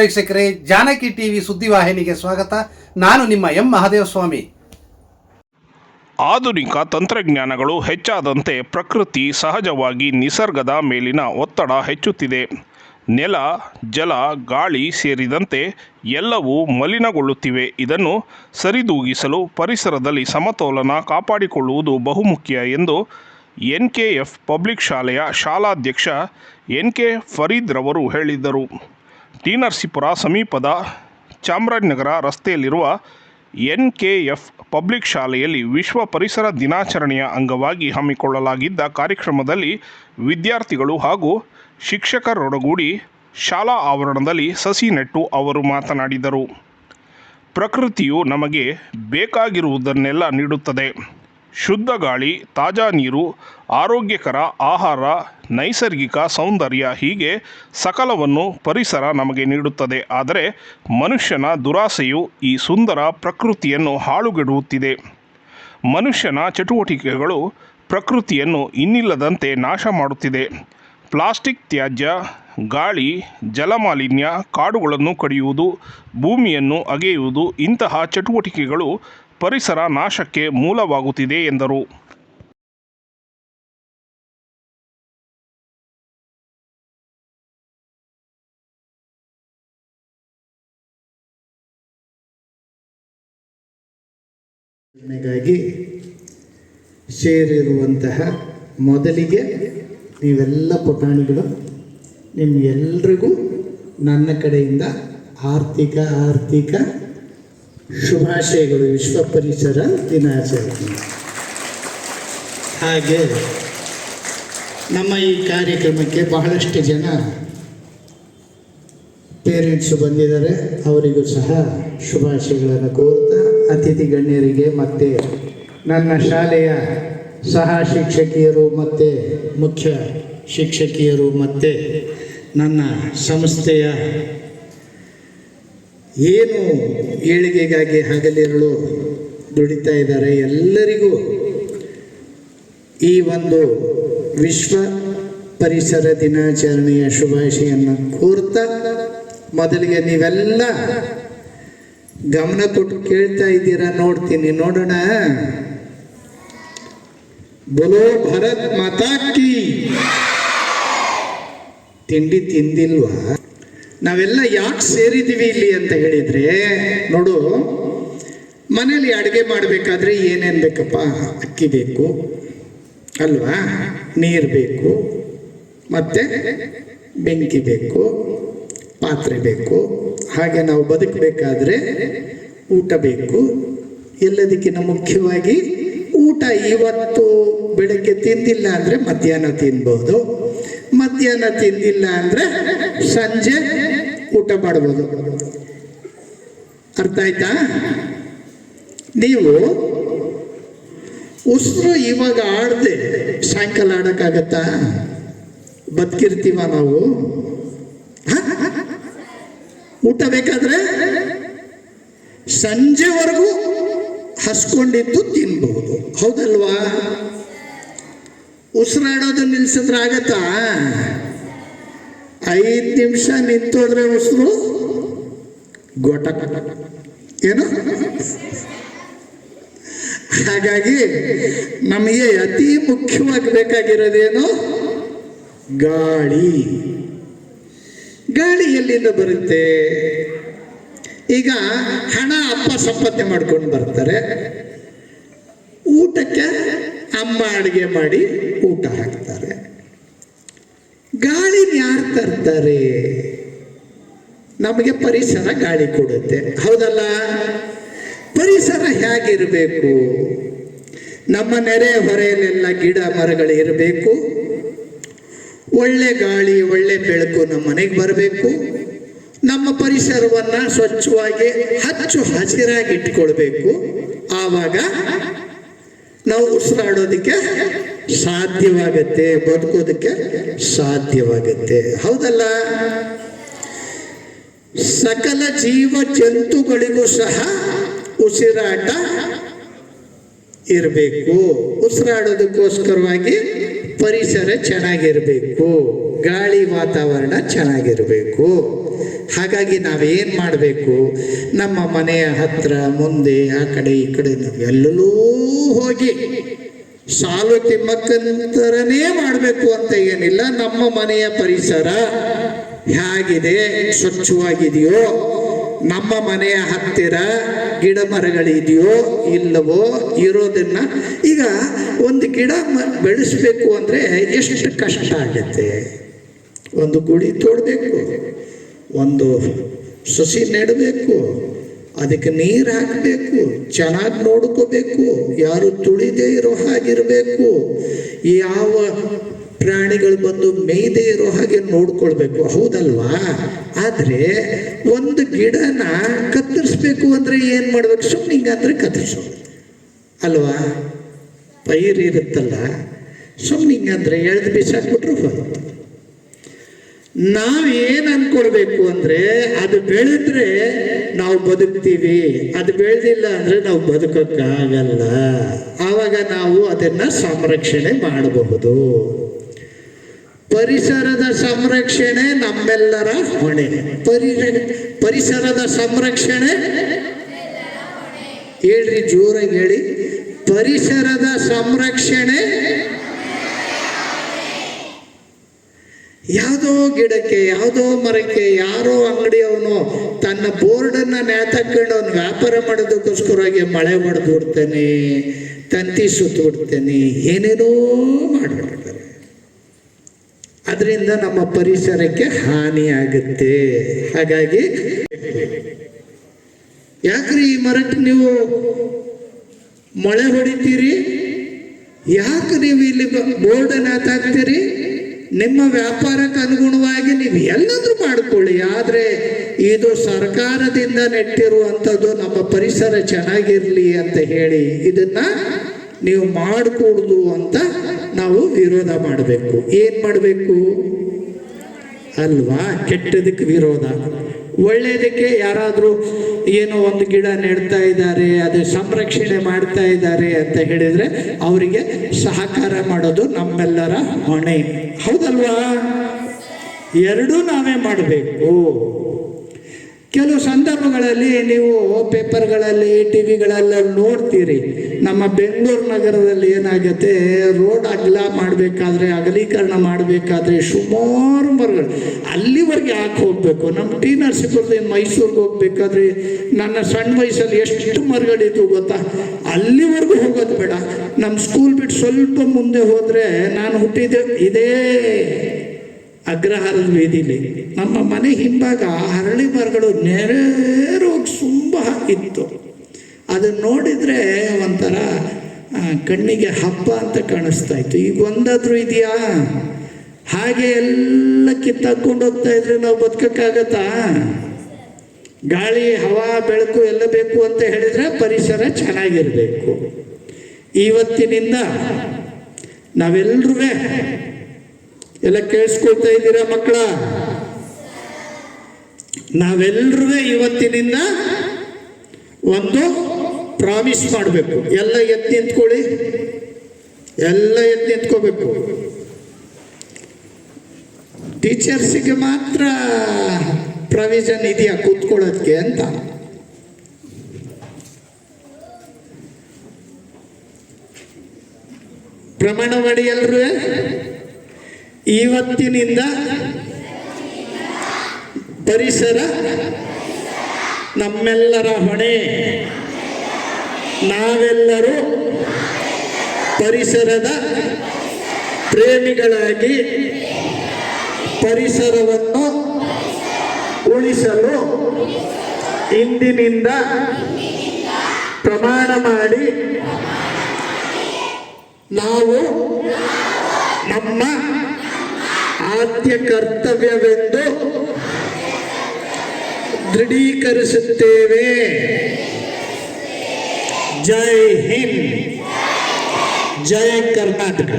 ವೀಕ್ಷಕರೇ, ಜಾನಕಿ ಟಿವಿ ಸುದ್ದಿವಾಹಿನಿಗೆ ಸ್ವಾಗತ. ನಾನು ನಿಮ್ಮ ಎಂ ಮಹಾದೇವಸ್ವಾಮಿ. ಆಧುನಿಕ ತಂತ್ರಜ್ಞಾನಗಳು ಹೆಚ್ಚಾದಂತೆ ಪ್ರಕೃತಿ ಸಹಜವಾಗಿ ನಿಸರ್ಗದ ಮೇಲಿನ ಒತ್ತಡ ಹೆಚ್ಚುತ್ತಿದೆ. ನೆಲ, ಜಲ, ಗಾಳಿ ಸೇರಿದಂತೆ ಎಲ್ಲವೂ ಮಲಿನಗೊಳ್ಳುತ್ತಿವೆ. ಇದನ್ನು ಸರಿದೂಗಿಸಲು ಪರಿಸರದಲ್ಲಿ ಸಮತೋಲನ ಕಾಪಾಡಿಕೊಳ್ಳುವುದು ಬಹುಮುಖ್ಯ ಎಂದು ಎನ್ ಕೆ ಎಫ್ ಪಬ್ಲಿಕ್ ಶಾಲೆಯ ಶಾಲಾಧ್ಯಕ್ಷ ಎನ್ ಕೆ ಫರೀದ್ ರವರು ಹೇಳಿದರು ಟಿ ನರಸೀಪುರ ಸಮೀಪದ ಚಾಮರಾಜನಗರ ರಸ್ತೆಯಲ್ಲಿರುವ ಎನ್ ಕೆ ಎಫ್ ಪಬ್ಲಿಕ್ ಶಾಲೆಯಲ್ಲಿ ವಿಶ್ವ ಪರಿಸರ ದಿನಾಚರಣೆಯ ಅಂಗವಾಗಿ ಹಮ್ಮಿಕೊಳ್ಳಲಾಗಿದ್ದ ಕಾರ್ಯಕ್ರಮದಲ್ಲಿ ವಿದ್ಯಾರ್ಥಿಗಳು ಹಾಗೂ ಶಿಕ್ಷಕರೊಡಗೂಡಿ ಶಾಲಾ ಆವರಣದಲ್ಲಿ ಸಸಿ ನೆಟ್ಟು ಅವರು ಮಾತನಾಡಿದರು. ಪ್ರಕೃತಿಯು ನಮಗೆ ಬೇಕಾಗಿರುವುದನ್ನೆಲ್ಲ ನೀಡುತ್ತದೆ. ಶುದ್ಧ ಗಾಳಿ, ತಾಜಾ ನೀರು, ಆರೋಗ್ಯಕರ ಆಹಾರ, ನೈಸರ್ಗಿಕ ಸೌಂದರ್ಯ ಹೀಗೆ ಸಕಲವನ್ನು ಪರಿಸರ ನಮಗೆ ನೀಡುತ್ತದೆ. ಆದರೆ ಮನುಷ್ಯನ ದುರಾಸೆಯು ಈ ಸುಂದರ ಪ್ರಕೃತಿಯನ್ನು ಹಾಳುಗೆಡುತ್ತಿದೆ. ಮನುಷ್ಯನ ಚಟುವಟಿಕೆಗಳು ಪ್ರಕೃತಿಯನ್ನು ಇನ್ನಿಲ್ಲದಂತೆ ನಾಶ ಮಾಡುತ್ತಿದೆ. ಪ್ಲಾಸ್ಟಿಕ್ ತ್ಯಾಜ್ಯ, ಗಾಳಿ, ಜಲಮಾಲಿನ್ಯ, ಕಾಡುಗಳನ್ನು ಕಡಿಯುವುದು, ಭೂಮಿಯನ್ನು ಅಗೆಯುವುದು ಇಂತಹ ಚಟುವಟಿಕೆಗಳು ಪರಿಸರ ನಾಶಕ್ಕೆ ಮೂಲವಾಗುತ್ತಿದೆ ಎಂದರು. ಸೇರಿರುವಂತಹ ಮೊದಲಿಗೆ ನೀವೆಲ್ಲ ಪುಟಾಣಿಗಳು ನಿಮ್ಗೆಲ್ರಿಗೂ ನನ್ನ ಕಡೆಯಿಂದ ಆರ್ಥಿಕ ಆರ್ಥಿಕ ಶುಭಾಶಯಗಳು, ವಿಶ್ವ ಪರಿಸರ ದಿನಾಚರಣೆ. ಹಾಗೆ ನಮ್ಮ ಈ ಕಾರ್ಯಕ್ರಮಕ್ಕೆ ಬಹಳಷ್ಟು ಜನ ಪೇರೆಂಟ್ಸು ಬಂದಿದ್ದಾರೆ. ಅವರಿಗೂ ಸಹ ಶುಭಾಶಯಗಳನ್ನು ಕೋರ್ತಾ ಅತಿಥಿ ಗಣ್ಯರಿಗೆ ಮತ್ತು ನನ್ನ ಶಾಲೆಯ ಸಹ ಶಿಕ್ಷಕಿಯರು ಮತ್ತು ಮುಖ್ಯ ಶಿಕ್ಷಕಿಯರು ಮತ್ತು ನನ್ನ ಸಂಸ್ಥೆಯ ಏನು ಏಳಿಗೆಗಾಗಿ ಹಗಲಿರುಳು ದುಡಿತಾ ಇದ್ದಾರೆ ಎಲ್ಲರಿಗೂ? ಈ ಒಂದು ವಿಶ್ವ ಪರಿಸರ ದಿನಾಚರಣೆಯ ಶುಭಾಶಯನ್ನು ಕೋರ್ತ ಮೊದಲಿಗೆ ನೀವೆಲ್ಲ ಗಮನ ಕೊಟ್ಟು ಕೇಳ್ತಾ ಇದ್ದೀರಾ ನೋಡ್ತೀನಿ. ನೋಡೋಣ. ಬೋಲೋ ಭರತ್ ಮಾತಾ ಕಿ. ತಿಂಡಿ ತಿಂದಿಲ್ವಾ? ನಾವೆಲ್ಲ ಯಾಕೆ ಸೇರಿದ್ದೀವಿ ಇಲ್ಲಿ ಅಂತ ಹೇಳಿದ್ರೆ, ನೋಡು, ಮನೇಲಿ ಅಡುಗೆ ಮಾಡಬೇಕಾದ್ರೆ ಏನೇನು ಬೇಕಪ್ಪ? ಅಕ್ಕಿ ಬೇಕು, ಅಲ್ವಾ? ನೀರು ಬೇಕು, ಮತ್ತೆ ಬೆಂಕಿ ಬೇಕು, ಪಾತ್ರೆ ಬೇಕು, ಹಾಗೆ ನಾವು ಬದುಕಬೇಕಾದ್ರೆ ಊಟ ಬೇಕು. ಎಲ್ಲದಕ್ಕಿಂತ ಮುಖ್ಯವಾಗಿ ಊಟ ಇವತ್ತು ಬೆಳಗ್ಗೆ ತಿಂದಿಲ್ಲ ಅಂದರೆ ಮಧ್ಯಾಹ್ನ ತಿನ್ಬೋದು. ಮಧ್ಯಾಹ್ನ ತಿಂದಿಲ್ಲ ಅಂದರೆ ಸಂಜೆ ಊಟ ಮಾಡ್ಬೋದು ಅರ್ಥ ಆಯ್ತಾ? ನೀವು ಉಸಿರು ಇವಾಗ ಆಡದೆ ಸಾಯಂಕಾಲ ಆಡೋಕ್ಕಾಗತ್ತಾ? ಬದುಕಿರ್ತೀವ ನಾವು? ಊಟ ಬೇಕಾದ್ರೆ ಸಂಜೆವರೆಗೂ ಹಸ್ಕೊಂಡಿದ್ದು ತಿನ್ಬಹುದು. ಹೌದಲ್ವಾ? ಉಸಿರಾಡೋದು ನಿಲ್ಸಿದ್ರೆ ಆಗತ್ತಾ? ಐದು ನಿಮಿಷ ನಿಂತೋದ್ರೆ ಉಸಿರು? ಗೋಟ ಏನು? ಹಾಗಾಗಿ ನಮಗೆ ಅತಿ ಮುಖ್ಯವಾಗಿ ಬೇಕಾಗಿರೋದೇನು? ಗಾಳಿ. ಗಾಳಿ ಎಲ್ಲಿಂದ ಬರುತ್ತೆ? ಈಗ ಹಣ, ಅಪ್ಪ ಸಂಪತ್ತೆ ಮಾಡ್ಕೊಂಡು ಬರ್ತಾರೆ. ಊಟಕ್ಕೆ ಅಮ್ಮ ಅಡುಗೆ ಮಾಡಿ ಊಟ ಹಾಕ್ತಾರೆ. ತರ್ತಾರೆ ನಮಗೆ ಪರಿಸರ ಗಾಳಿ ಕೊಡುತ್ತೆ. ಹೌದಲ್ಲ? ಪರಿಸರ ಹೇಗಿರಬೇಕು? ನಮ್ಮ ನೆರೆ ಹೊರೆಯಲ್ಲೆಲ್ಲ ಗಿಡ ಮರಗಳು ಇರಬೇಕು. ಒಳ್ಳೆ ಗಾಳಿ, ಒಳ್ಳೆ ಬೆಳಕು ನಮ್ಮ ಮನೆಗೆ ಬರಬೇಕು. ನಮ್ಮ ಪರಿಸರವನ್ನ ಸ್ವಚ್ಛವಾಗಿ ಹಚ್ಚು ಹಸಿರಾಗಿ ಇಟ್ಕೊಳ್ಬೇಕು. ಆವಾಗ ನಾವು ಉಸಿರಾಡೋದಕ್ಕೆ ಸಾಧ್ಯವಾಗತ್ತೆ, ಬದುಕೋದಕ್ಕೆ ಸಾಧ್ಯವಾಗತ್ತೆ. ಹೌದಲ್ಲ? ಸಕಲ ಜೀವ ಜಂತುಗಳಿಗೂ ಸಹ ಉಸಿರಾಟ ಇರಬೇಕು. ಉಸಿರಾಡೋದಕ್ಕೋಸ್ಕರವಾಗಿ ಪರಿಸರ ಚೆನ್ನಾಗಿರಬೇಕು. ಗಾಳಿ ವಾತಾವರಣ ಚೆನ್ನಾಗಿರಬೇಕು. ಹಾಗಾಗಿ ನಾವೇನು ಮಾಡಬೇಕು? ನಮ್ಮ ಮನೆಯ ಹತ್ರ, ಮುಂದೆ, ಆ ಕಡೆ, ಈ ಕಡೆ, ನಾವೆಲ್ಲೂ ಹೋಗಿ ಸಾಲು ತಿಮ್ಮಕ್ಕಂತರನೇ ಮಾಡಬೇಕು ಅಂತ ಏನಿಲ್ಲ, ನಮ್ಮ ಮನೆಯ ಪರಿಸರ ಹೇಗಿದೆ, ಸ್ವಚ್ಛವಾಗಿದೆಯೋ, ನಮ್ಮ ಮನೆಯ ಹತ್ತಿರ ಗಿಡ ಮರಗಳಿದೆಯೋ ಇಲ್ಲವೋ ಇರೋದನ್ನ ಈಗ ಒಂದು ಗಿಡ ಬೆಳೆಸಬೇಕು ಅಂದರೆ ಎಷ್ಟು ಕಷ್ಟ ಆಗುತ್ತೆ. ಒಂದು ಗುಡಿ ತೋಡಬೇಕು, ಒಂದು ಸಸಿ ನೆಡಬೇಕು ಅದಕ್ಕೆ ನೀರು ಹಾಕಬೇಕು, ಚೆನ್ನಾಗಿ ನೋಡ್ಕೋಬೇಕು, ಯಾರು ತುಳಿದೇ ಇರೋ ಹಾಗಿರಬೇಕು, ಯಾವ ಪ್ರಾಣಿಗಳು ಬಂದು ಮೇಯ್ದೇ ಇರೋ ಹಾಗೆ ನೋಡ್ಕೊಳ್ಬೇಕು, ಹೌದಲ್ವಾ? ಆದರೆ ಒಂದು ಗಿಡನ ಕತ್ತರಿಸ್ಬೇಕು ಅಂದರೆ ಏನು ಮಾಡ್ಬೇಕು? ಸುಮ್ಮನೆ ಹಿಂಗಾದ್ರೆ ಕತ್ತರಿಸೋದು ಅಲ್ವಾ? ಪೈರ್ ಇರುತ್ತಲ್ಲ ಸುಮ್ಮನೆ ಹಿಂಗಂದ್ರೆ ಎಳ್ದು ಬಿಸಾಕ್ಬಿಟ್ರು ಹೋಗುತ್ತೆ ನಾವ್ ಏನ್ ಅನ್ಕೊಳ್ಬೇಕು ಅಂದ್ರೆ ಅದು ಬೆಳೆದ್ರೆ ನಾವು ಬದುಕ್ತೀವಿ. ಅದು ಬೆಳೆದಿಲ್ಲ ಅಂದ್ರೆ ನಾವು ಬದುಕಕ್ಕಾಗಲ್ಲ. ಆವಾಗ ನಾವು ಅದನ್ನ ಸಂರಕ್ಷಣೆ ಮಾಡಬಹುದು. ಪರಿಸರದ ಸಂರಕ್ಷಣೆ ನಮ್ಮೆಲ್ಲರ ಹೊಣೆ. ಪರಿ ಪರಿಸರದ ಸಂರಕ್ಷಣೆ? ಹೇಳ್ರಿ ಜೋರಾಗಿ ಹೇಳಿ. ಪರಿಸರದ ಸಂರಕ್ಷಣೆ ಯಾವುದೋ ಗಿಡಕ್ಕೆ, ಯಾವುದೋ ಮರಕ್ಕೆ, ಯಾರೋ ಅಂಗಡಿಯವನು ತನ್ನ ಬೋರ್ಡನ್ನ ನೇತಾಕೊಂಡು ಅವನು ವ್ಯಾಪಾರ ಮಾಡೋದಕ್ಕೋಸ್ಕರವಾಗಿ ಮಳೆ ಹೊಡೆದು ಬಿಡ್ತಾನೆ, ತಂತಿ ಸುತ್ತು ಬಿಡ್ತಾನೆ, ಏನೇನೋ ಮಾಡಿಬಿಡ್ತಾರೆ ಅದರಿಂದ ನಮ್ಮ ಪರಿಸರಕ್ಕೆ ಹಾನಿಯಾಗುತ್ತೆ ಹಾಗಾಗಿ ಯಾಕ್ರಿ ಈ ಮರಕ್ಕೆ ನೀವು ಮಳೆ ಹೊಡಿತೀರಿ? ಯಾಕೆ ನೀವು ಇಲ್ಲಿ ಬೋರ್ಡನ್ನು ಹಾಕ್ತೀರಿ ನಿಮ್ಮ ವ್ಯಾಪಾರಕ್ಕೆ ಅನುಗುಣವಾಗಿ ನೀವು ಎಲ್ಲಾದರೂ ಮಾಡಿಕೊಳ್ಳಿ, ಆದರೆ ಇದು ಸರ್ಕಾರದಿಂದ ನೆಟ್ಟಿರುವಂಥದ್ದು ನಮ್ಮ ಪರಿಸರ ಚೆನ್ನಾಗಿರಲಿ ಅಂತ ಹೇಳಿ ಇದನ್ನ ನೀವು ಮಾಡಿಕೊಡ್ದು ಅಂತ ನಾವು ವಿರೋಧ ಮಾಡಬೇಕು. ಏನ್ ಮಾಡಬೇಕು? ಅಲ್ವಾ? ಕೆಟ್ಟದಕ್ಕೆ ವಿರೋಧ. ಒಳ್ಳೆಯದಕ್ಕೆ ಯಾರಾದರೂ ಏನೋ ಒಂದು ಗಿಡ ನೆಡ್ತಾ ಇದ್ದಾರೆ, ಅದು ಸಂರಕ್ಷಣೆ ಮಾಡ್ತಾ ಇದ್ದಾರೆ ಅಂತ ಹೇಳಿದ್ರೆ ಅವರಿಗೆ ಸಹಕಾರ ಮಾಡೋದು ನಮ್ಮೆಲ್ಲರ ಹೊಣೆ. ಹೌದಲ್ವಾ? ಎರಡೂ ನಾವೇ ಮಾಡಬೇಕು. ಕೆಲವು ಸಂದರ್ಭಗಳಲ್ಲಿ ನೀವು ಪೇಪರ್ಗಳಲ್ಲಿ ಟಿ ವಿಗಳೆಲ್ಲ ನೋಡ್ತೀರಿ. ನಮ್ಮ ಬೆಂಗಳೂರು ನಗರದಲ್ಲಿ ಏನಾಗುತ್ತೆ, ರೋಡ್ ಅಗಲ ಮಾಡಬೇಕಾದ್ರೆ, ಅಗಲೀಕರಣ ಮಾಡಬೇಕಾದ್ರೆ ಸುಮಾರು ಮರಗಳು. ಅಲ್ಲಿವರೆಗೆ ಯಾಕೆ ಹೋಗಬೇಕು? ನಮ್ಮ ಟಿ ನರಸೀಪುರದಿಂದ ಮೈಸೂರಿಗೆ ಹೋಗ್ಬೇಕಾದ್ರೆ ನನ್ನ ಸಣ್ಣ ವಯಸ್ಸಲ್ಲಿ ಎಷ್ಟು ಮರಗಳಿತ್ತು ಗೊತ್ತಾ? ಅಲ್ಲಿವರೆಗೂ ಹೋಗೋದು ಬೇಡ. ನಮ್ಮ ಸ್ಕೂಲ್ ಬಿಟ್ಟು ಸ್ವಲ್ಪ ಮುಂದೆ ಹೋದರೆ ನಾನು ಹುಟ್ಟಿದ್ದೆ ಇದೇ ಅಗ್ರಹಾರದ ಬೀದಿಲಿ ನಮ್ಮ ಮನೆ ಹಿಂಭಾಗ ಹರಳಿ ಮರಗಳು ನೇರವಾಗಿ ತುಂಬ ಇತ್ತು. ಅದನ್ನ ನೋಡಿದರೆ ಒಂಥರ ಕಣ್ಣಿಗೆ ಹಬ್ಬ ಅಂತ ಕಾಣಿಸ್ತಾ ಇತ್ತು. ಈಗ ಒಂದಾದ್ರೂ ಇದೆಯಾ? ಹಾಗೆ ಎಲ್ಲ ಕಿತ್ತಾಕೊಂಡು ಹೋಗ್ತಾ ಇದ್ರೆ ನಾವು ಬದುಕಕ್ಕಾಗತ್ತಾ? ಗಾಳಿ, ಹವಾ, ಬೆಳಕು ಎಲ್ಲ ಬೇಕು ಅಂತ ಹೇಳಿದ್ರೆ ಪರಿಸರ ಚೆನ್ನಾಗಿರ್ಬೇಕು. ಇವತ್ತಿನಿಂದ ನಾವೆಲ್ಲರೂ ಎಲ್ಲ ಕೇಳಿಸ್ಕೊಳ್ತಾ ಇದ್ದೀರಾ ಮಕ್ಕಳ? ನಾವೆಲ್ಲರೂ ಇವತ್ತಿನಿಂದ ಒಂದು ಪ್ರಾಮಿಸ್ ಮಾಡಬೇಕು. ಎಲ್ಲ ಎತ್ತಿ ನಿಂತ್ಕೊಳ್ಳಿ. ಎಲ್ಲ ಎತ್ತಿ ನಿಂತ್ಕೋಬೇಕು. ಟೀಚರ್ಸಿಗೆ ಮಾತ್ರ ಪ್ರಾವಿಷನ್ ಇದೆಯಾ ಕೂತ್ಕೊಳ್ಳೋದಕ್ಕೆ ಅಂತ? ಪ್ರಮಾಣ ಮಾಡಿ ಎಲ್ರೂ? ಇವತ್ತಿನಿಂದ ಪರಿಸರ ನಮ್ಮೆಲ್ಲರ ಹೊಣೆ. ನಾವೆಲ್ಲರೂ ಪರಿಸರದ ಪ್ರೇಮಿಗಳಾಗಿ ಪರಿಸರವನ್ನು ಉಳಿಸಲು ಇಂದಿನಿಂದ ಪ್ರಮಾಣ ಮಾಡಿ ನಾವು ನಮ್ಮ ಆದ್ಯ ಕರ್ತವ್ಯವೆಂದು ದೃಢೀಕರಿಸುತ್ತೇವೆ ಜೈ ಹಿಂದ್ ಜೈ ಕರ್ನಾಟಕ